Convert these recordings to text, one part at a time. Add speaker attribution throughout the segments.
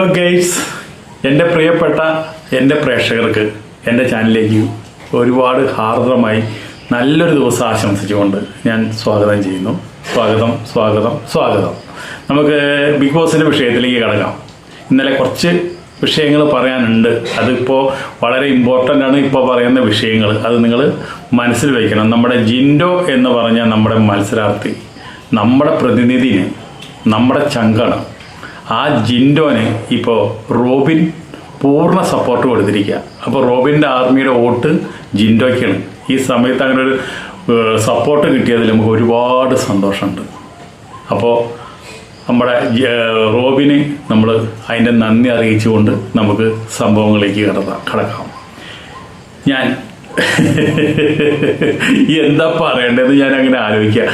Speaker 1: Hello guys എന്റെ പ്രിയപ്പെട്ട എന്റെ പ്രേക്ഷകർക്ക് എന്റെ ചാനലിലേക്ക് ഒരുപാട് ഹാർദമായി നല്ലൊരു ദിവസം ആശംസിച്ചുകൊണ്ട് ഞാൻ സ്വാഗതം ചെയ്യുന്നു. സ്വാഗതം സ്വാഗതം സ്വാഗതം. നമുക്ക് ബിഗ് ബോസിന്റെ വിഷയത്തിലേക്ക് കടക്കാം. ഇന്നലെ കുറച്ച് വിഷയങ്ങൾ പറയാനുണ്ട്. അതിപ്പോൾ വളരെ ഇമ്പോർട്ടന്റ് ആണ് ഇപ്പോൾ പറയുന്ന വിഷയങ്ങൾ. അത് നിങ്ങൾ മനസ്സിൽ വയ്ക്കണം. നമ്മുടെ ജിൻഡോ എന്ന് പറഞ്ഞ നമ്മുടെ മത്സരാർത്ഥി നമ്മുടെ പ്രതിനിധിന് നമ്മുടെ ചങ്കാണ്. ആ ജിൻഡോന് ഇപ്പോൾ റോബിൻ പൂർണ സപ്പോർട്ട് കൊടുത്തിരിക്കുക അപ്പോൾ റോബിന്റെ ആർമിയുടെ വോട്ട് ജിൻഡോയ്ക്കാണ്. ഈ സമയത്ത് അങ്ങനെ ഒരു സപ്പോർട്ട് കിട്ടിയതിൽ നമുക്ക് ഒരുപാട് സന്തോഷമുണ്ട്. അപ്പോൾ നമ്മുടെ റോബിന് നമ്മൾ അതിന്റെ നന്ദി അറിയിച്ചുകൊണ്ട് നമുക്ക് സംഭവങ്ങളിലേക്ക് കടക്കാം കടക്കാം. ഞാൻ എന്താ പറയേണ്ടതെന്ന് ഞാൻ അങ്ങനെ ആലോചിക്കുക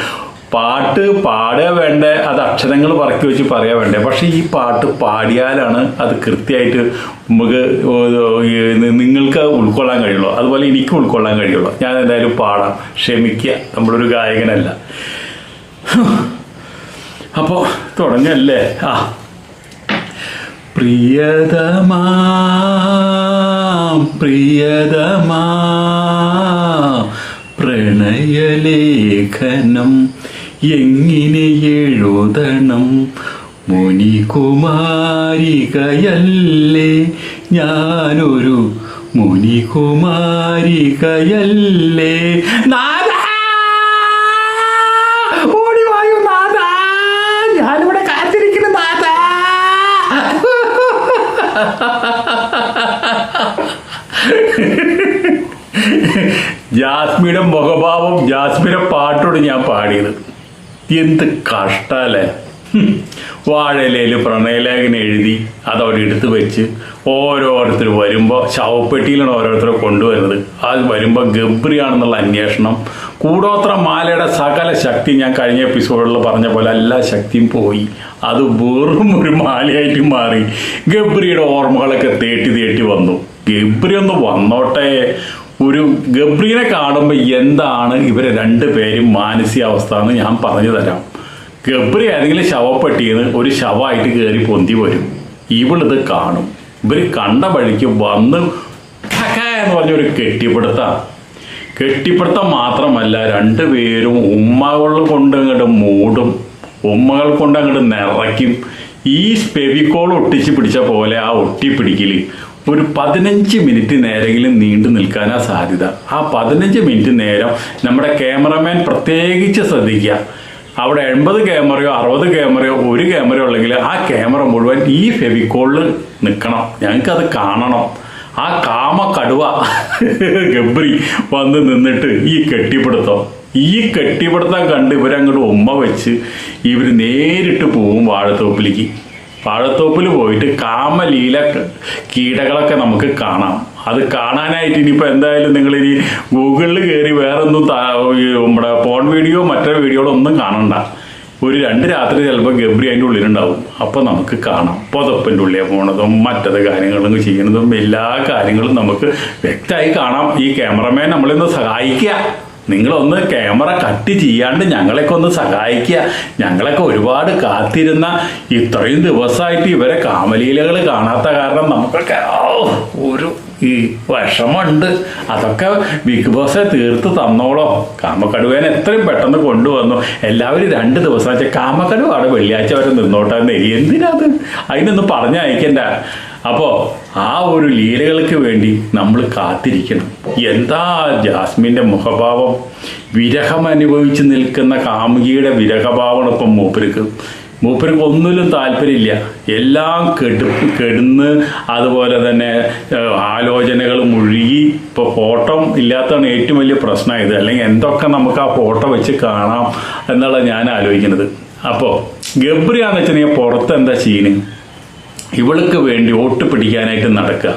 Speaker 1: പാട്ട് പാടുക വേണ്ടേ അത് അക്ഷരങ്ങൾ പറക്കി വെച്ച് പറയാൻ വേണ്ടേ. പക്ഷെ ഈ പാട്ട് പാടിയാലാണ് അത് കൃത്യമായിട്ട് നമുക്ക് നിങ്ങൾക്ക് ഉൾക്കൊള്ളാൻ കഴിയുള്ളൂ. അതുപോലെ എനിക്ക് ഉൾക്കൊള്ളാൻ കഴിയുള്ളൂ. ഞാൻ എന്തായാലും പാടാം. ക്ഷമിക്കുക. നമ്മളൊരു ഗായകനല്ല. അപ്പോൾ തുടങ്ങല്ലേ? ആ. പ്രിയതമാ പ്രിയതമാ പ്രണയലേഖനം എങ്ങനെ എഴുതണം? മുനികുമാരികയല്ലേ ഞാനൊരു മുനികുമാരികയല്ലേ? നാദാ ജാസ്മിയുടെ മുഖഭാവം ജാസ്മിയുടെ പാട്ടോട് ഞാൻ പാടിയത്. എന്ത് കഷ്ടല്ലേ? വാഴയിലയിൽ പ്രണയലേഖനം എഴുതി അതവിടെ എടുത്തു വെച്ച് ഓരോരുത്തർ വരുമ്പോൾ ശവപ്പെട്ടിയിലാണ് ഓരോരുത്തരെ കൊണ്ടുവരുന്നത്. അത് വരുമ്പോൾ ഗബ്രിയാണെന്നുള്ള അന്വേഷണം. കൂടോത്ര മാലയുടെ സകല ശക്തി ഞാൻ കഴിഞ്ഞ എപ്പിസോഡിൽ പറഞ്ഞ പോലെ എല്ലാ ശക്തിയും പോയി. അത് വെറും ഒരു മാലയായിട്ട് മാറി. ഗബ്രിയുടെ ഓർമ്മകളൊക്കെ തേട്ടി തേട്ടി വന്നു. ഗബ്രി ഒന്ന് വന്നോട്ടെ. ഒരു ഗബ്രീനെ കാണുമ്പോൾ എന്താണ് ഇവരെ രണ്ടുപേരും മാനസികാവസ്ഥ എന്ന് ഞാൻ പറഞ്ഞു തരാം. ഗബ്രി ഏതെങ്കിലും ശവപ്പെട്ടിന്ന് ഒരു ശവമായിട്ട് കയറി പൊന്തി വരും. ഇവളിത് കാണും. ഇവർ കണ്ട വഴിക്ക് വന്ന് എന്ന് പറഞ്ഞൊരു കെട്ടിപ്പിടുത്തം. കെട്ടിപ്പിടുത്തം മാത്രമല്ല രണ്ടുപേരും ഉമ്മകൾ കൊണ്ട് അങ്ങോട്ട് മൂടും. ഉമ്മകൾ കൊണ്ട് അങ്ങോട്ട് നിറയ്ക്കും. ഈ സ്പെവിക്കോൾ ഒട്ടിച്ച് പിടിച്ച പോലെ ആ ഒട്ടിപ്പിടിക്കൽ ഒരു പതിനഞ്ച് മിനിറ്റ് നേരെങ്കിലും നീണ്ടു നിൽക്കാനാ സാധ്യത. ആ പതിനഞ്ച് മിനിറ്റ് നേരം നമ്മുടെ ക്യാമറമാൻ പ്രത്യേകിച്ച് ശ്രദ്ധിക്കുക. അവിടെ എൺപത് ക്യാമറയോ അറുപത് ക്യാമറയോ ഒരു ക്യാമറയോ ഉള്ളെങ്കിൽ ആ ക്യാമറ മുഴുവൻ ഈ ഫെവിക്കോളിൽ നിൽക്കണം. ഞങ്ങൾക്കത് കാണണം. ആ കാമ കടുവ ഗബ്രി വന്ന് നിന്നിട്ട് ഈ കെട്ടിപ്പിടുത്തം. ഈ കെട്ടിപ്പിടുത്തം കണ്ട് ഇവരങ്ങോട്ട് ഉമ്മ വെച്ച് ഇവർ നേരിട്ട് പോവും വാഴത്തോപ്പിലേക്ക്. വാഴത്തോപ്പിൽ പോയിട്ട് കാമലീല കീടകളൊക്കെ നമുക്ക് കാണാം. അത് കാണാനായിട്ട് ഇനിയിപ്പോൾ എന്തായാലും നിങ്ങൾ ഇനി ഗൂഗിളിൽ കയറി വേറൊന്നും നമ്മുടെ ഫോൺ വീഡിയോ മറ്റൊരു വീഡിയോകളോ ഒന്നും കാണണ്ട. ഒരു രണ്ട് രാത്രി ചിലപ്പോൾ ഗബ്രി അതിന്റെ ഉള്ളിലുണ്ടാവും. അപ്പോൾ നമുക്ക് കാണാം. പൊതപ്പിന്റെ ഉള്ളിൽ പോണതും മറ്റത് കാര്യങ്ങളും ചെയ്യുന്നതും എല്ലാ കാര്യങ്ങളും നമുക്ക് വ്യക്തമായി കാണാം. ഈ ക്യാമറമാൻ നമ്മളിന്ന് സഹായിക്കുക. നിങ്ങളൊന്ന് ക്യാമറ കട്ട് ചെയ്യാണ്ട് ഞങ്ങളെയൊക്കെ ഒന്ന് സഹായിക്കുക. ഞങ്ങളൊക്കെ ഒരുപാട് കാത്തിരുന്ന ഇത്രയും ദിവസമായിട്ട് ഇവരെ കാമലീലകൾ കാണാത്ത കാരണം നമുക്കൊക്കെ ഒരു ഈ വിഷമമുണ്ട്. അതൊക്കെ ബിഗ് ബോസെ തീർത്ത് തന്നോളോ. കാമക്കടുവേനെ എത്രയും പെട്ടെന്ന് കൊണ്ടുവന്നു. എല്ലാവരും രണ്ട് ദിവസം വെച്ചാൽ കാമക്കടുവ അവിടെ വെള്ളിയാഴ്ച വരെ നിന്നോട്ടെ. എന്തിനാത് അതിനൊന്ന് പറഞ്ഞയക്കണ്ട. അപ്പോൾ ആ ഒരു ലീലകൾക്ക് വേണ്ടി നമ്മൾ കാത്തിരിക്കണം. എന്താ ജാസ്മിന്റെ മുഖഭാവം? വിരഹം അനുഭവിച്ച് നിൽക്കുന്ന കാമുകിയുടെ വിരഹഭാവമാണ് ഇപ്പം മൂപ്പർക്ക്. മൂപ്പർക്ക് ഒന്നിലും താല്പര്യമില്ല. എല്ലാം കെടു കെടുന്ന് അതുപോലെ തന്നെ ആലോചനകൾ മുഴുകി. ഇപ്പോൾ ഫോട്ടോ ഇല്ലാത്തതാണ് ഏറ്റവും വലിയ പ്രശ്നമായത്. അല്ലെങ്കിൽ എന്തൊക്കെ നമുക്ക് ആ ഫോട്ടോ വെച്ച് കാണാം എന്നുള്ള ഞാൻ ആലോചിക്കുന്നത്. അപ്പോൾ ഗബ്രിയാണെന്ന് വെച്ചിട്ടുണ്ടെങ്കിൽ പുറത്ത് എന്താ ചെയ്യുന്നത് ഇവൾക്ക് വേണ്ടി വോട്ട് പിടിക്കാനായിട്ട് നടക്കുക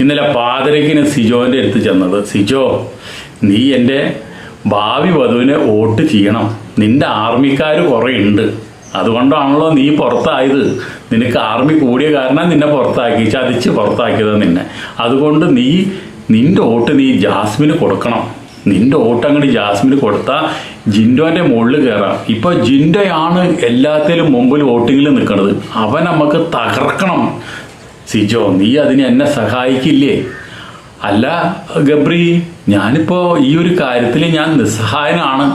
Speaker 1: ഇന്നലെ പാതിരക്കിന് സിജോന്റെ അടുത്ത് ചെന്നത് സിജോ നീ എന്റെ ഭാവി വധുവിനെ വോട്ട് ചെയ്യണം. നിന്റെ ആർമിക്കാർ കുറേ ഉണ്ട്. അതുകൊണ്ടാണല്ലോ നീ പുറത്തായത്. നിനക്ക് ആർമി കൂടിയ കാരണം നിന്നെ പുറത്താക്കി ചതിച്ച് പുറത്താക്കിയത് നിന്നെ. അതുകൊണ്ട് നീ നിന്റെ വോട്ട് നീ ജാസ്മിന് കൊടുക്കണം. നിന്റെ ഓട്ടങ്ങട് ജാസ്മിന് കൊടുത്താൽ ജിൻഡോന്റെ മുകളിൽ കയറാം ഇപ്പൊ ജിൻഡോയാണ് എല്ലാത്തിലും മുമ്പിൽ വോട്ടിങ്ങിൽ നിൽക്കുന്നത് അവൻ നമുക്ക് തകർക്കണം. സിജോ നീ അതിന് എന്നെ സഹായിക്കില്ലേ? അല്ല ഗബ്രി ഞാനിപ്പോ ഈ ഒരു കാര്യത്തിൽ ഞാൻ നിസ്സഹായനാണ്.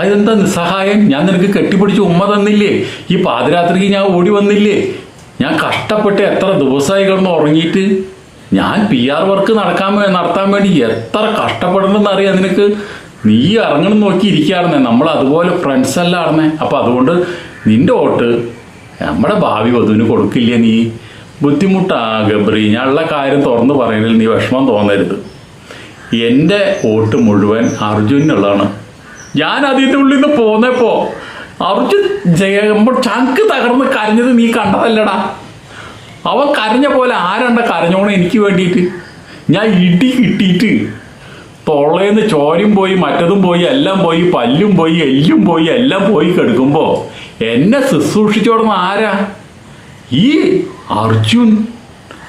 Speaker 1: അതെന്താ നിസ്സഹായം? ഞാൻ നിനക്ക് കെട്ടിപ്പിടിച്ച് ഉമ്മ തന്നില്ലേ? ഈ പാതിരാത്രിക്ക് ഞാൻ ഓടി വന്നില്ലേ? ഞാൻ കഷ്ടപ്പെട്ട് എത്ര ദിവസമായി കിടന്ന് ഉറങ്ങിയിട്ട്? ഞാൻ പി ആർ വർക്ക് നടക്കാൻ നടത്താൻ വേണ്ടി എത്ര കഷ്ടപ്പെടണമെന്ന് അറിയാം. നിനക്ക് നീ ഇറങ്ങണം നോക്കി ഇരിക്കാറുന്നേ നമ്മൾ അതുപോലെ ഫ്രണ്ട്സ് അല്ല ആണെന്നേ അപ്പൊ അതുകൊണ്ട് നിന്റെ വോട്ട് നമ്മുടെ ഭാവി വധുവിന് കൊടുക്കില്ല നീ? ബുദ്ധിമുട്ടാ ഗബ്രി ഞാനുള്ള കാര്യം തുറന്നു പറയുന്നതിൽ നീ വിഷമം തോന്നരുത്. എന്റെ വോട്ട് മുഴുവൻ അർജുനുള്ളതാണ് ഞാൻ അതിന്റെ ഉള്ളിൽ നിന്ന് പോന്നപ്പോ അർജുൻ ജയുമ്പോൾ ചങ്ക് തകർന്ന് കരഞ്ഞത് നീ കണ്ടതല്ലടാ. അവൻ കരഞ്ഞ പോലെ ആരണ്ട കരഞ്ഞോണം എനിക്ക് വേണ്ടിയിട്ട്? ഞാൻ ഇടി കിട്ടിയിട്ട് തൊള്ളേന്ന് ചോരും പോയി മറ്റതും പോയി എല്ലാം പോയി പല്ലും പോയി എല്ലും പോയി എല്ലാം പോയി കെടുക്കുമ്പോൾ എന്നെ ശുശ്രൂഷിച്ചോടുന്ന ആരാ? ഈ അർജുൻ.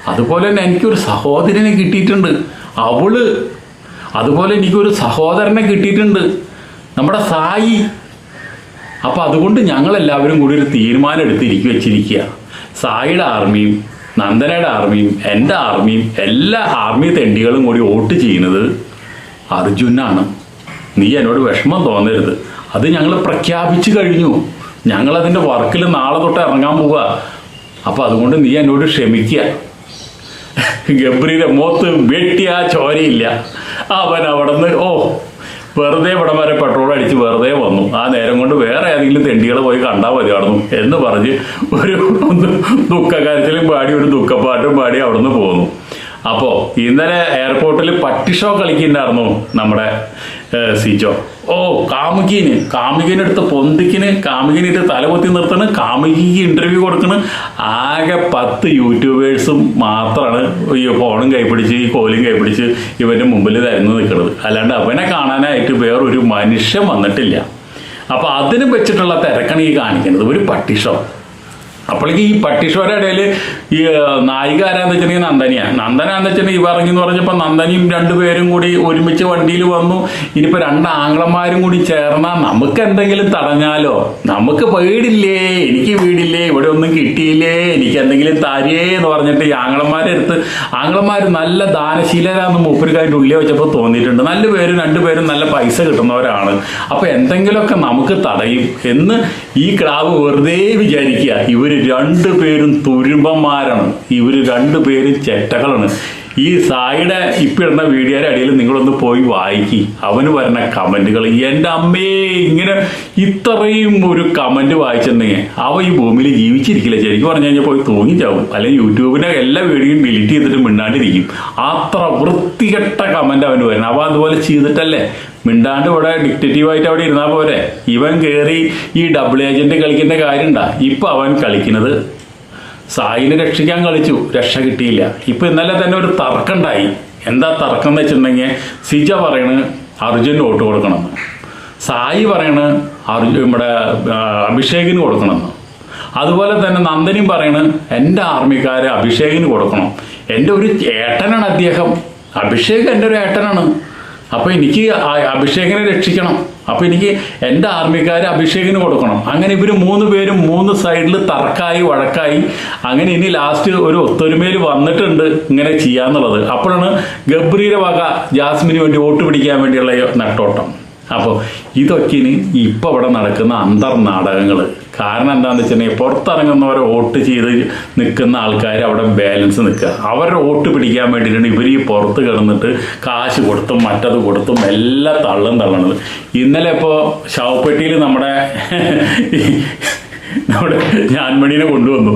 Speaker 1: അതുപോലെ തന്നെ എനിക്കൊരു സഹോദരനെ കിട്ടിയിട്ടുണ്ട്. അവൾ. അതുപോലെ എനിക്കൊരു സഹോദരനെ കിട്ടിയിട്ടുണ്ട്. നമ്മുടെ സായി. അപ്പം അതുകൊണ്ട് ഞങ്ങളെല്ലാവരും കൂടി ഒരു തീരുമാനം എടുത്തിരിക്കുക വെച്ചിരിക്കുക. സായിയുടെ ആർമിയും നന്ദനയുടെ ആർമിയും എന്റെ ആർമിയും എല്ലാ ആർമി തെണ്ടികളും കൂടി വോട്ട് ചെയ്യുന്നത് അർജുനാണ്. നീ എന്നോട് വിഷമം തോന്നരുത്. അത് ഞങ്ങൾ പ്രഖ്യാപിച്ചു കഴിഞ്ഞു. ഞങ്ങളതിന്റെ വർക്കിൽ നാളെ തൊട്ട് ഇറങ്ങാൻ പോവുക അപ്പോൾ അതുകൊണ്ട് നീ എന്നോട് ക്ഷമിക്കുക. ഗബ്രിയുടെ മോത്ത് വെട്ടിയാ ചോരയില്ല. അവൻ അവിടെ നിന്ന് ഓ വെറുതെ ഇവിടം വരെ പെട്രോൾ അടിച്ച് വെറുതെ വന്നു. ആ നേരം കൊണ്ട് വേറെ ഏതെങ്കിലും തെണ്ടികളെ പോയി കണ്ടാൽ മതി അവിടുന്ന് എന്ന് പറഞ്ഞ് ഒരു ദുഃഖകാര്യത്തിലും പാടി ഒരു ദുഃഖപ്പാട്ടും പാടി അവിടുന്ന് പോന്നു. അപ്പോൾ ഇന്നലെ എയർപോർട്ടിൽ പട്ടി ഷോ കളിക്കുന്നുണ്ടായിരുന്നു നമ്മുടെ സിജോ. ഓ കാമുകീന്. കാമുകീനെടുത്ത് പൊന്തിക്കിന് കാമുകിനിട്ട് തലപൊത്തി നിർത്തണ് കാമുകിക്ക് ഇന്റർവ്യൂ കൊടുക്കണ്. ആകെ പത്ത് യൂട്യൂബേഴ്സും മാത്രമാണ് ഈ ഫോണും കൈപ്പിടിച്ച് ഈ കോലും കൈപ്പിടിച്ച് ഇവന്റെ മുമ്പിൽ തരുന്നു നിൽക്കുന്നത് അല്ലാണ്ട് അവനെ കാണാനായിട്ട് വേറൊരു മനുഷ്യൻ വന്നിട്ടില്ല. അപ്പൊ അതിനും വെച്ചിട്ടുള്ള തിരക്കാണ് ഈ കാണിക്കുന്നത്. ഒരു പട്ടി ഷോ. അപ്പോഴേക്ക് ഈ പട്ടീശ്വര ഇടയിൽ ഈ നായിക ആരാന്ന് വെച്ചിട്ടുണ്ടെങ്കിൽ നന്ദനിയാ. നന്ദനാന്ന് വെച്ചിട്ടുണ്ടെങ്കിൽ ഇവ ഇറങ്ങി എന്ന് പറഞ്ഞപ്പോൾ നന്ദനിയും രണ്ടുപേരും കൂടി ഒരുമിച്ച് വണ്ടിയിൽ വന്നു. ഇനിയിപ്പോൾ രണ്ട് ആംഗ്ലന്മാരും കൂടി ചേർന്നാൽ നമുക്ക് എന്തെങ്കിലും തടഞ്ഞാലോ? നമുക്ക് പേടില്ലേ? എനിക്ക് വീടില്ലേ? ഇവിടെ ഒന്നും കിട്ടിയില്ലേ? എനിക്ക് എന്തെങ്കിലും തരേ എന്ന് പറഞ്ഞിട്ട് ഈ ആംഗ്ലന്മാരെ അടുത്ത് ആംഗ്ലന്മാർ നല്ല ദാനശീലരാന്ന് മൂപ്പരിക്കായിട്ട് ഉള്ളിൽ വെച്ചപ്പോൾ തോന്നിയിട്ടുണ്ട്. നല്ല പേരും രണ്ടുപേരും നല്ല പൈസ കിട്ടുന്നവരാണ് അപ്പോൾ എന്തെങ്കിലുമൊക്കെ നമുക്ക് തടയും എന്ന് ഈ ക്ലാവ് വെറുതെ വിചാരിക്കുക. ഇവർ രണ്ടുപേരും തുരുമ്പന്മാരാണ്. ഇവർ രണ്ടുപേരും ചെറ്റകളാണ്. ഈ സായിയുടെ ഇപ്പൊ ഇടുന്ന വീഡിയോയുടെ അടിയിൽ നിങ്ങളൊന്ന് പോയി വായിക്കി. അവന് വരുന്ന കമന്റുകൾ. എന്റെ അമ്മേ ഇങ്ങനെ ഇത്രയും ഒരു കമന്റ് വായിച്ചിട്ടുണ്ടെങ്കിൽ അവ ഈ ഭൂമിയിൽ ജീവിച്ചിരിക്കില്ല. ശരിക്കും പറഞ്ഞു കഴിഞ്ഞാൽ പോയി തൂങ്ങിച്ചാവും. അല്ലെങ്കിൽ യൂട്യൂബിന്റെ എല്ലാ വീഡിയോയും ഡിലീറ്റ് ചെയ്തിട്ട് മിണ്ടാണ്ടിരിക്കും. അത്ര വൃത്തികെട്ട കമന്റ് അവന് വരുന്നത്. അവ അതുപോലെ ചെയ്തിട്ടല്ലേ? മിണ്ടാണ്ട് ഇവിടെ ഡിക്റ്റേറ്റീവായിട്ട് അവിടെ ഇരുന്നാൽ പോരെ. ഇവൻ കയറി ഈ ഡബിൾ ഏജന്റ് കളിക്കേണ്ട കാര്യമുണ്ടാ ഇപ്പൊ അവൻ കളിക്കുന്നത് സായിനെ രക്ഷിക്കാൻ കളിച്ചു. രക്ഷ കിട്ടിയില്ല. ഇപ്പൊ ഇന്നലെ തന്നെ ഒരു തർക്കമുണ്ടായി എന്താ തർക്കം എന്ന് വെച്ചിട്ടുണ്ടെങ്കിൽ സിജ പറയണ് അർജുന് വോട്ട് കൊടുക്കണമെന്ന് സായി പറയണ് അർജുൻ നമ്മുടെ അഭിഷേകിന് കൊടുക്കണമെന്ന് അതുപോലെ തന്നെ നന്ദനും പറയണ് എന്റെ ആർമിക്കാരെ അഭിഷേകിന് കൊടുക്കണം. എന്റെ ഒരു ഏട്ടനാണ് അദ്ദേഹം. അഭിഷേക് എന്റെ ഒരു ഏട്ടനാണ്. അപ്പൊ എനിക്ക് അഭിഷേകനെ രക്ഷിക്കണം. അപ്പോൾ എനിക്ക് എന്റെ ആർമിക്കാരെ അഭിഷേകിന് കൊടുക്കണം. അങ്ങനെ ഇവർ മൂന്ന് പേരും മൂന്ന് സൈഡിൽ തർക്കായി വഴക്കായി അങ്ങനെ ഇനി ലാസ്റ്റ് ഒരു ഒത്തൊരുമയിൽ വന്നിട്ടുണ്ട് ഇങ്ങനെ ചെയ്യാന്നുള്ളത്. അപ്പോഴാണ് ഗബ്രിയുടെ വക ജാസ്മിന് വേണ്ടി വോട്ട് പിടിക്കാൻ വേണ്ടിയുള്ള നെട്ടോട്ടം. അപ്പോൾ ഇതൊക്കെ ഇനി ഇപ്പൊ ഇവിടെ നടക്കുന്ന അന്തർനാടകങ്ങൾ. കാരണം എന്താണെന്ന് വെച്ചിട്ടുണ്ടെങ്കിൽ പുറത്തിറങ്ങുന്നവരെ വോട്ട് ചെയ്ത് നിൽക്കുന്ന ആൾക്കാർ അവിടെ ബാലൻസ് നിൽക്കുക. അവരുടെ വോട്ട് പിടിക്കാൻ വേണ്ടിയിട്ടാണ് ഇവർ ഈ പുറത്ത് കിടന്നിട്ട് കാശ് കൊടുത്തും മറ്റത് കൊടുത്തും എല്ലാം തള്ളും തള്ളണത്. ഇന്നലെ ഇപ്പോൾ ശവപ്പെട്ടിയിൽ നമ്മുടെ നമ്മുടെ ഞാൻമണീനെ കൊണ്ടുവന്നു.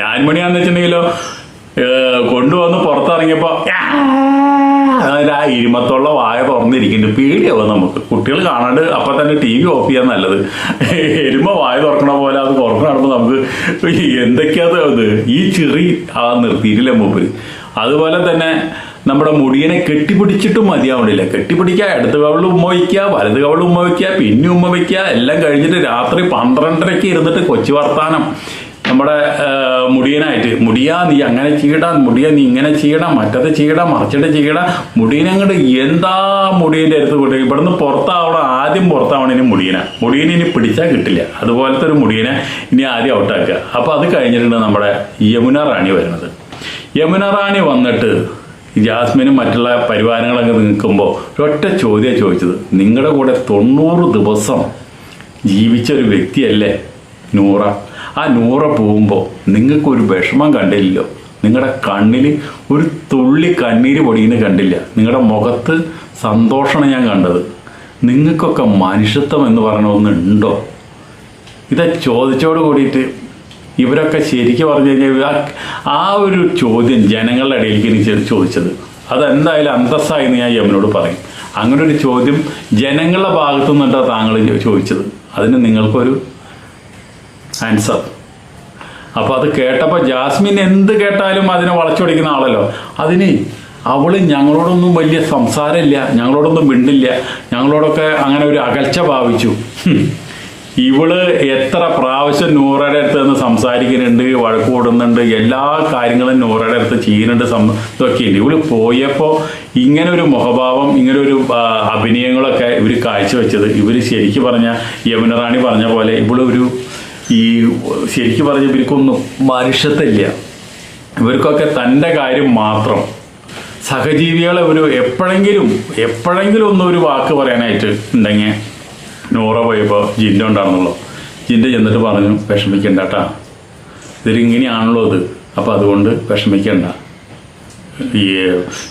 Speaker 1: ഞാൻമണിയാന്ന് വെച്ചിട്ടുണ്ടെങ്കിലോ കൊണ്ടുവന്ന് പുറത്തിറങ്ങിയപ്പോ അതായത് ആ ഇരുമത്തുള്ള വായ തുറന്നിരിക്കുന്നു പേടിയാവും നമുക്ക്. കുട്ടികൾ കാണാണ്ട് അപ്പൊ തന്നെ ടി വി ഓഫ് ചെയ്യാൻ നല്ലത്. എരുമ വായ തുറക്കണ പോലെ അത് തുറക്കണ നമുക്ക് എന്തൊക്കെയാ ഈ ചെറി ആ നിർത്തിയിട്ടില്ല മൂപ്പര്? അതുപോലെ തന്നെ നമ്മുടെ മുടിയനെ കെട്ടിപ്പിടിച്ചിട്ടും മതിയാവണില്ല. കെട്ടിപ്പിടിക്കുക ഇടത് കവളിൽ ഉമ്മ വയ്ക്കുക വലത് കവളിൽ ഉമ്മ വയ്ക്കുക പിന്നെ ഉമ്മ വയ്ക്കുക എല്ലാം കഴിഞ്ഞിട്ട് രാത്രി പന്ത്രണ്ടരയ്ക്ക് ഇരുന്നിട്ട് കൊച്ചു വർത്താനം. നമ്മുടെ മുടിയനായിട്ട്. മുടിയാ നീ അങ്ങനെ ചെയ്യടാ മുടിയ നീ ഇങ്ങനെ ചെയ്യണം മറ്റത് ചെയ്യണം മറിച്ചിട്ട് ചെയ്യണം മുടിയനങ്ങോട്ട് എന്താ മുടിയന്റെ അടുത്ത് കൊണ്ട് ഇവിടുന്ന് പുറത്താവണം ആദ്യം പുറത്താവണം മുടിയന. മുടിയനെ ഇനി പിടിച്ചാൽ കിട്ടില്ല. അതുപോലത്തെ ഒരു മുടിയനെ ഇനി ആദ്യം ഔട്ടാക്കുക അപ്പോൾ അത് കഴിഞ്ഞിട്ടുണ്ട് നമ്മുടെ യമുന റാണി വരുന്നത്. യമുന റാണി വന്നിട്ട് ജാസ്മിനും മറ്റുള്ള പരിവാരങ്ങളൊക്കെ നിൽക്കുമ്പോൾ ഒരൊറ്റ ചോദ്യം ചോദിച്ചത്. നിങ്ങളുടെ കൂടെ തൊണ്ണൂറ് ദിവസം ജീവിച്ച ഒരു വ്യക്തിയല്ലേ നൂറ? ആ നൂറ പോകുമ്പോൾ നിങ്ങൾക്കൊരു വിഷമം കണ്ടില്ലല്ലോ. നിങ്ങളുടെ കണ്ണിൽ ഒരു തുള്ളി കണ്ണീര് പൊടിയെന്ന് കണ്ടില്ല. നിങ്ങളുടെ മുഖത്ത് സന്തോഷമാണ് ഞാൻ കണ്ടത്. നിങ്ങൾക്കൊക്കെ മനുഷ്യത്വം എന്ന് പറയുന്ന ഒന്നുണ്ടോ ഇത് ചോദിച്ചോട് കൂടിയിട്ട് ഇവരൊക്കെ ശരിക്കും പറഞ്ഞു കഴിഞ്ഞാൽ ആ- ഒരു ചോദ്യം ജനങ്ങളുടെ ഇടയിലേക്ക് എനിക്ക് ചോദിച്ചത്. അതെന്തായാലും അന്തസ്സായി എന്ന് ഞാൻ യമുനോട് പറയും. അങ്ങനെ ഒരു ചോദ്യം ജനങ്ങളുടെ ഭാഗത്തു നിന്നിട്ടാണ് താങ്കൾ ചോദിച്ചത്? അതിന് നിങ്ങൾക്കൊരു ആൻസർ അപ്പോൾ അത് കേട്ടപ്പോൾ ജാസ്മിൻ എന്ത് കേട്ടാലും അതിനെ വളച്ചൊടിക്കുന്ന ആളല്ലോ. അതിന് അവൾ ഞങ്ങളോടൊന്നും വലിയ സംസാരമില്ല ഞങ്ങളോടൊന്നും മിണ്ടില്ല ഞങ്ങളോടൊക്കെ അങ്ങനെ ഒരു അകൽച്ച ഭാവിച്ചു. ഇവൾ എത്ര പ്രാവശ്യം നൂറയുടെ അടുത്ത് നിന്ന് സംസാരിക്കുന്നുണ്ട് വഴക്ക് കൂടുന്നുണ്ട് എല്ലാ കാര്യങ്ങളും നൂറയുടെ അടുത്ത് ചെയ്യുന്നുണ്ട് ഇതൊക്കെയുണ്ട് ഇവൾ പോയപ്പോൾ ഇങ്ങനെ ഒരു മുഖഭാവം ഇങ്ങനെ ഒരു അഭിനയങ്ങളൊക്കെ ഇവർ കാഴ്ചവെച്ചത്. ഇവർ ശരിക്കും പറഞ്ഞ യമുനറാണി പറഞ്ഞ പോലെ ഇവളൊരു ഈ ശരിക്കും പറഞ്ഞ ഇവർക്കൊന്നും മനുഷ്യത്തില്ല ഇവർക്കൊക്കെ തന്റെ കാര്യം മാത്രം. സഹജീവികളെ ഒരു എപ്പോഴെങ്കിലും എപ്പോഴെങ്കിലും ഒന്നും ഒരു വാക്ക് പറയാനായിട്ട് ഉണ്ടെങ്കിൽ നൂറ പോയപ്പോൾ ജിന്റെ ഉണ്ടാണെന്നുള്ളൂ ജിന്റെ ചെന്നിട്ട് പറഞ്ഞു വിഷമിക്കണ്ട കേട്ടാ ഇതിലിങ്ങനെയാണല്ലോ അത് അപ്പോൾ അതുകൊണ്ട് വിഷമിക്കണ്ട. ഈ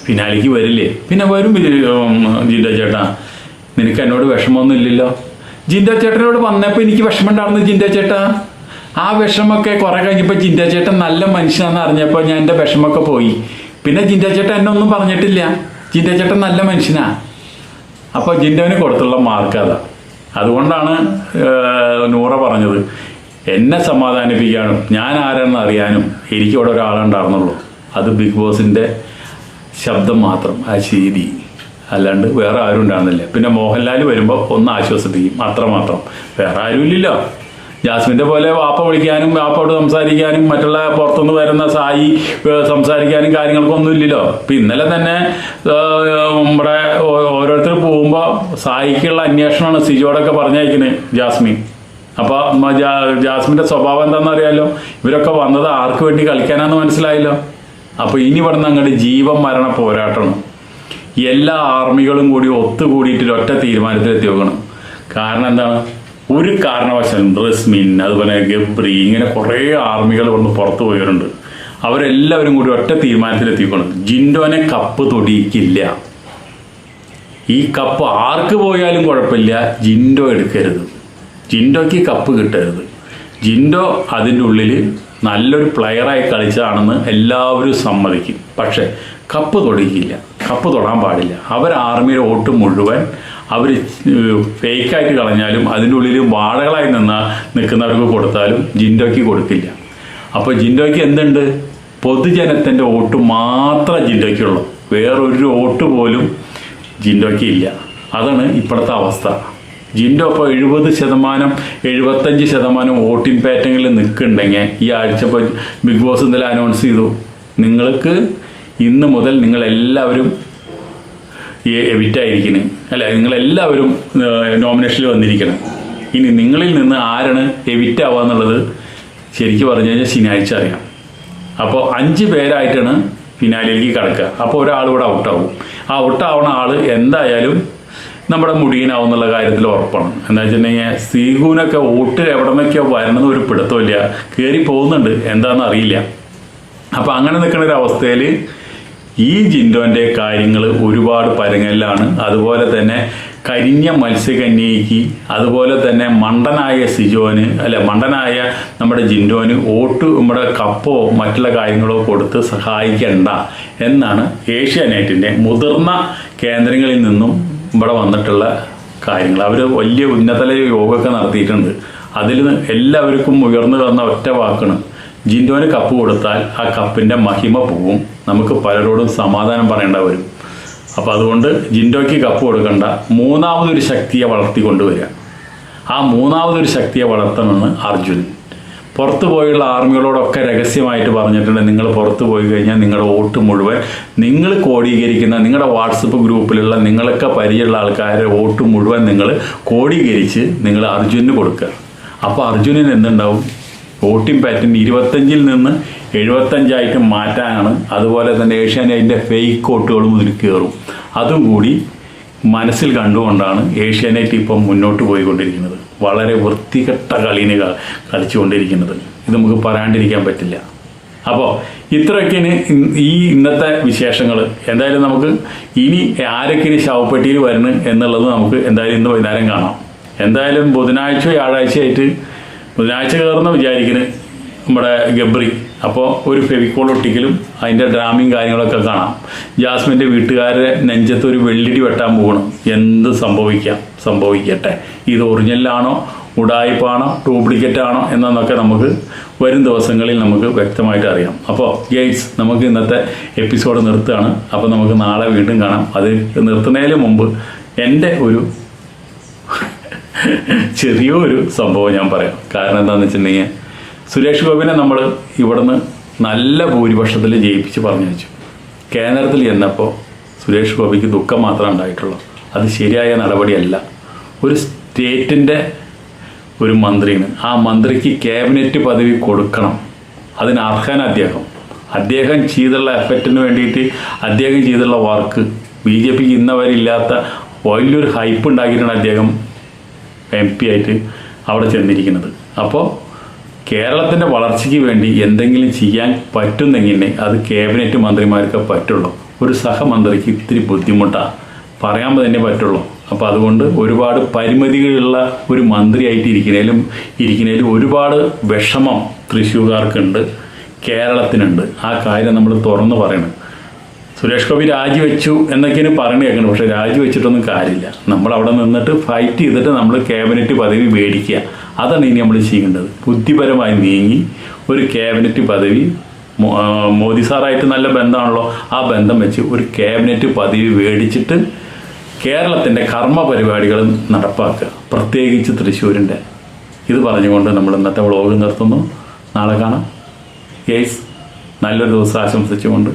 Speaker 1: ഫിനാലിക്ക് വരില്ലേ? പിന്നെ വരും ജിന്റെ ചേട്ടാ. നിനക്ക് എന്നോട് വിഷമമൊന്നും ഇല്ലല്ലോ. ജിൻഡോ ചേട്ടനോട് വന്നപ്പോൾ എനിക്ക് വിഷമമുണ്ടായിരുന്നു ജിൻഡ ചേട്ടാ. ആ വിഷമൊക്കെ കുറെ കഴിഞ്ഞപ്പോൾ ജിൻഡ ചേട്ടൻ നല്ല മനുഷ്യനാണെന്ന് അറിഞ്ഞപ്പോൾ ഞാൻ എന്റെ വിഷമൊക്കെ പോയി. പിന്നെ ജിൻഡ ചേട്ടൻ എന്നെ ഒന്നും പറഞ്ഞിട്ടില്ല. ജിൻഡ ചേട്ടൻ നല്ല മനുഷ്യനാ. അപ്പോൾ ജിൻഡോന് കൊടുത്തുള്ള മാർക്ക് അതാ. അതുകൊണ്ടാണ് നൂറ പറഞ്ഞത്. എന്നെ സമാധാനിപ്പിക്കാനും ഞാൻ ആരാണെന്ന് അറിയാനും എനിക്കിവിടെ ഒരാളുണ്ടായിരുന്നുള്ളൂ. അത് ബിഗ് ബോസിന്റെ ശബ്ദം മാത്രം ആ ശീതി അല്ലാണ്ട് വേറെ ആരും ഉണ്ടാകുന്നില്ല. പിന്നെ മോഹൻലാൽ വരുമ്പോൾ ഒന്ന് ആശ്വസിപ്പിക്കും. അത്രമാത്രം. വേറെ ആരും ഇല്ലല്ലോ. ജാസ്മിന്റെ പോലെ വാപ്പ വിളിക്കാനും വാപ്പോട് സംസാരിക്കാനും മറ്റുള്ള പുറത്തുനിന്ന് വരുന്ന സായി സംസാരിക്കാനും കാര്യങ്ങൾക്കൊന്നും ഇല്ലല്ലോ. ഇപ്പം ഇന്നലെ തന്നെ നമ്മുടെ ഓരോരുത്തർ പോകുമ്പോൾ സായിക്കുള്ള അന്വേഷണമാണ് സിജോടൊക്കെ പറഞ്ഞയക്കുന്നത് ജാസ്മിൻ അപ്പോൾ ജാസ്മിന്റെ സ്വഭാവം എന്താണെന്ന് അറിയാലോ? ഇവരൊക്കെ വന്നത് ആർക്ക് വേണ്ടി കളിക്കാനാന്ന് മനസ്സിലായല്ലോ? അപ്പോൾ ഇനി ഇവിടുന്ന് അങ്ങോട്ട് ജീവൻ മരണ പോരാട്ടമാണ്. എല്ലാ ആർമികളും കൂടി ഒത്തുകൂടിയിട്ട് ഒറ്റ തീരുമാനത്തിലെത്തി നോക്കണം കാരണം എന്താണ്? ഒരു കാരണവശാലും റസ്മിൻ അതുപോലെ ഗബ്രി ഇങ്ങനെ കുറേ ആർമികൾ വന്ന് പുറത്തു പോയവരുണ്ട്. അവരെല്ലാവരും കൂടി ഒറ്റ തീരുമാനത്തിൽ എത്തിക്കണം ജിൻഡോനെ കപ്പ് തൊടിയിക്കില്ല. ഈ കപ്പ് ആർക്ക് പോയാലും കുഴപ്പമില്ല. ജിൻഡോ എടുക്കരുത്. ജിൻഡോയ്ക്ക് കപ്പ് കിട്ടരുത്. ജിൻഡോ അതിന്റെ ഉള്ളിൽ നല്ലൊരു പ്ലെയറായി കളിച്ചതാണെന്ന് എല്ലാവരും സമ്മതിക്കും. പക്ഷേ കപ്പ് തൊടിക്കില്ല കപ്പ് തൊടാൻ പാടില്ല. അവർ ആർമിയുടെ വോട്ട് മുഴുവൻ അവർ ഫേക്കായിട്ട് കളഞ്ഞാലും അതിന്റെ ഉള്ളിൽ വാഴകളായി നിന്ന നിൽക്കുന്നവർക്ക് കൊടുത്താലും ജിൻഡോയ്ക്ക് കൊടുക്കില്ല. അപ്പോൾ ജിൻഡോയ്ക്ക് എന്തുണ്ട്? പൊതുജനത്തിന്റെ വോട്ട് മാത്രം ജിൻഡോയ്ക്കുള്ളൂ. വേറൊരു വോട്ട് പോലും ജിൻഡോയ്ക്ക് ഇല്ല. അതാണ് ഇപ്പോഴത്തെ അവസ്ഥ. ജിൻഡോ ഇപ്പോൾ എഴുപത് ശതമാനം എഴുപത്തഞ്ച് ശതമാനം വോട്ടിംഗ് പാറ്റേണിൽ നിൽക്കുന്നുണ്ടെങ്കിൽ ഈ ആഴ്ച ഇപ്പോൾ ബിഗ് ബോസ് ഇന്നലെ അനൗൺസ് ചെയ്തു. നിങ്ങൾക്ക് ഇന്ന് മുതൽ നിങ്ങളെല്ലാവരും എവിറ്റായിരിക്കണം? അല്ല നിങ്ങളെല്ലാവരും നോമിനേഷനിൽ വന്നിരിക്കണം. ഇനി നിങ്ങളിൽ നിന്ന് ആരാണ് എവിറ്റ് ആവുക എന്നുള്ളത് ശരിക്കും പറഞ്ഞു കഴിഞ്ഞാൽ ശനിയാഴ്ച അറിയാം. അപ്പോൾ അഞ്ച് പേരായിട്ടാണ് ഫിനാലിലേക്ക് കിടക്കുക. അപ്പോൾ ഒരാൾ ഇവിടെ ഔട്ടാവും ആ ഔട്ടാവുന്ന ആൾ എന്തായാലും നമ്മുടെ മുടിയനാവും എന്നുള്ള കാര്യത്തിൽ ഉറപ്പാണ്. എന്താ വെച്ചിട്ടുണ്ടെങ്കിൽ സീഗുവിനൊക്കെ വോട്ട് എവിടെ നിന്നൊക്കെയോ വരണമെന്ന് ഒരു പിടുത്തമില്ല കയറി പോകുന്നുണ്ട്. എന്താണെന്ന് അറിയില്ല. അപ്പോൾ അങ്ങനെ നിൽക്കുന്ന ഒരു അവസ്ഥയിൽ ഈ ജിൻഡോന്റെ കാര്യങ്ങൾ ഒരുപാട് പരങ്ങലാണ് അതുപോലെ തന്നെ കരിഞ്ഞ മത്സ്യകന്യയ്ക്ക് അതുപോലെ തന്നെ മണ്ടനായ സിജോന് അല്ല മണ്ടനായ നമ്മുടെ ജിൻഡോന് ഓട്ട് നമ്മുടെ കപ്പോ മറ്റുള്ള കാര്യങ്ങളോ കൊടുത്ത് സഹായിക്കണ്ട എന്നാണ് ഏഷ്യാനെറ്റിന്റെ മുതിർന്ന കേന്ദ്രങ്ങളിൽ നിന്നും ഇവിടെ വന്നിട്ടുള്ള കാര്യങ്ങൾ. അവർ വലിയ ഉന്നതല യോഗമൊക്കെ നടത്തിയിട്ടുണ്ട്. അതിൽ എല്ലാവർക്കും ഉയർന്നു വന്ന ഒറ്റ വാക്കാണ്. ജിൻഡോന് കപ്പ് കൊടുത്താൽ ആ കപ്പിന്റെ മഹിമ പോവും നമുക്ക് പലരോടും സമാധാനം പറയേണ്ട വരും. അപ്പോൾ അതുകൊണ്ട് ജിൻഡോയ്ക്ക് കപ്പ് കൊടുക്കേണ്ട. മൂന്നാമതൊരു ശക്തിയെ വളർത്തി കൊണ്ടുവരിക. ആ മൂന്നാമതൊരു ശക്തിയെ വളർത്തണമെന്ന് അർജുൻ. പുറത്ത് പോയുള്ള ആർമികളോടൊക്കെ രഹസ്യമായിട്ട് പറഞ്ഞിട്ടുണ്ട് നിങ്ങൾ പുറത്ത് പോയി കഴിഞ്ഞാൽ നിങ്ങളുടെ വോട്ട് മുഴുവൻ നിങ്ങൾ കോടീകരിക്കുന്ന നിങ്ങളുടെ വാട്സപ്പ് ഗ്രൂപ്പിലുള്ള നിങ്ങളൊക്കെ പരിചയമുള്ള ആൾക്കാരുടെ വോട്ട് മുഴുവൻ നിങ്ങൾ കോടീകരിച്ച് നിങ്ങൾ അർജുനന് കൊടുക്കുക. അപ്പോൾ അർജുനന് എന്തുണ്ടാവും? വോട്ടിംഗ് പാറ്റേൺ ഇരുപത്തഞ്ചിൽ നിന്ന് എഴുപത്തഞ്ചായിട്ട് മാറ്റാനാണ്. അതുപോലെ തന്നെ ഏഷ്യാനെറ്റിന്റെ ഫേക്ക് കോട്ടുകളും ഇതിൽ കയറും അതും കൂടി മനസ്സിൽ കണ്ടുകൊണ്ടാണ് ഏഷ്യാനെറ്റ് ഇപ്പം മുന്നോട്ട് പോയിക്കൊണ്ടിരിക്കുന്നത്. വളരെ വൃത്തികെട്ട കളീന് കളിച്ചുകൊണ്ടിരിക്കുന്നത്. ഇത് നമുക്ക് പറയാണ്ടിരിക്കാൻ പറ്റില്ല. അപ്പോൾ ഇത്രയൊക്കെയാണ് ഈ ഇന്നത്തെ വിശേഷങ്ങൾ എന്തായാലും നമുക്ക് ഇനി ആരൊക്കെ ശവപ്പെട്ടിയിൽ വരുന്നു എന്നുള്ളത് നമുക്ക് എന്തായാലും ഇന്ന് വൈകുന്നേരം കാണാം. എന്തായാലും ബുധനാഴ്ച വ്യാഴാഴ്ചയായിട്ട് ബുധനാഴ്ച കയറുന്ന വിചാരിക്കുന്നത് നമ്മുടെ ഗബ്രി. അപ്പോൾ ഒരു ഫെവിക്കോൾ ഒട്ടിക്കലും അതിന്റെ ഡ്രാമയും കാര്യങ്ങളൊക്കെ കാണാം. ജാസ്മിന്റെ വീട്ടുകാരെ നെഞ്ചത്ത് ഒരു വെള്ളിടി വെട്ടാൻ പോകണം. എന്ത് സംഭവിക്കാം? സംഭവിക്കട്ടെ. ഇത് ഒറിജിനലാണോ? ഉടായ്പാണോ ഡ്യൂപ്ലിക്കേറ്റ് ആണോ എന്നൊക്കെ നമുക്ക് വരും ദിവസങ്ങളിൽ നമുക്ക് വ്യക്തമായിട്ട് അറിയാം. അപ്പോൾ ഗെയ്റ്റ്സ് നമുക്ക് ഇന്നത്തെ എപ്പിസോഡ് നിർത്തുകയാണ്. അപ്പോൾ നമുക്ക് നാളെ വീണ്ടും കാണാം. അത് നിർത്തുന്നതിന് മുമ്പ് എന്റെ ഒരു ചെറിയൊരു സംഭവം ഞാൻ പറയാം. കാരണം എന്താണെന്ന് വെച്ചിട്ടുണ്ടെങ്കിൽ സുരേഷ് ഗോപിനെ നമ്മൾ ഇവിടുന്ന് നല്ല ഭൂരിപക്ഷത്തിൽ ജയിപ്പിച്ച് പറഞ്ഞു വെച്ചു കേന്ദ്രത്തിൽ ചെന്നപ്പോൾ സുരേഷ് ഗോപിക്ക് ദുഃഖം മാത്രമേ ഉണ്ടായിട്ടുള്ളൂ. അത് ശരിയായ നടപടിയല്ല. ഒരു സ്റ്റേറ്റിന്റെ ഒരു മന്ത്രിയാണ് ആ മന്ത്രിക്ക് ക്യാബിനറ്റ് പദവി കൊടുക്കണം. അതിന് അർഹൻ അദ്ദേഹം. അദ്ദേഹം ചെയ്തുള്ള എഫക്റ്റിന് വേണ്ടിയിട്ട് അദ്ദേഹം ചെയ്തുള്ള വർക്ക് ബി ജെ പിക്ക് ഇന്നവരെ ഇല്ലാത്ത വലിയൊരു ഹൈപ്പ് ഉണ്ടാക്കിയിട്ടാണ് അദ്ദേഹം എം പി ആയിട്ട് അവിടെ ചെന്നിരിക്കുന്നത്. അപ്പോൾ കേരളത്തിന്റെ വളർച്ചയ്ക്ക് വേണ്ടി എന്തെങ്കിലും ചെയ്യാൻ പറ്റുന്നെങ്കിൽ അത് ക്യാബിനറ്റ് മന്ത്രിമാർക്ക് പറ്റുള്ളൂ. ഒരു സഹമന്ത്രിക്ക് ഇത്തിരി ബുദ്ധിമുട്ടാണ് പറയാൻ തന്നെ പറ്റുള്ളൂ. അപ്പോൾ അതുകൊണ്ട് ഒരുപാട് പരിമിതികളുള്ള ഒരു മന്ത്രിയായിട്ട് ഇരിക്കുന്നതിലും ഇരിക്കുന്നതിലും ഒരുപാട് വിഷമം തൃശ്ശൂർക്കാർക്കുണ്ട് കേരളത്തിനുണ്ട്. ആ കാര്യം നമ്മൾ തുറന്ന് പറയണം. സുരേഷ് ഗോപി രാജിവെച്ചു എന്നൊക്കെയാണ് പറഞ്ഞു കേൾക്കുന്നത്. പക്ഷേ രാജിവെച്ചിട്ടൊന്നും കാര്യമില്ല. നമ്മൾ അവിടെ നിന്നിട്ട് ഫൈറ്റ് ചെയ്തിട്ട് നമ്മൾ ക്യാബിനറ്റ് പദവി മേടിക്കുക. അതാണ് ഇനി നമ്മൾ ചെയ്യേണ്ടത്. ബുദ്ധിപരമായി നീങ്ങി ഒരു ക്യാബിനറ്റ് പദവി മോദി സാറായിട്ട് നല്ല ബന്ധമാണല്ലോ ആ ബന്ധം വെച്ച് ഒരു ക്യാബിനറ്റ് പദവി മേടിച്ചിട്ട് കേരളത്തിന്റെ കർമ്മ പരിപാടികൾ നടപ്പാക്കുക. പ്രത്യേകിച്ച് തൃശ്ശൂരിന്റെ ഇത് പറഞ്ഞുകൊണ്ട് നമ്മൾ ഇന്നത്തെ വ്ളോഗ് നിർത്തുന്നു. നാളെ കാണാം. ഗേസ് നല്ലൊരു ദിവസം ആശംസിച്ചുകൊണ്ട്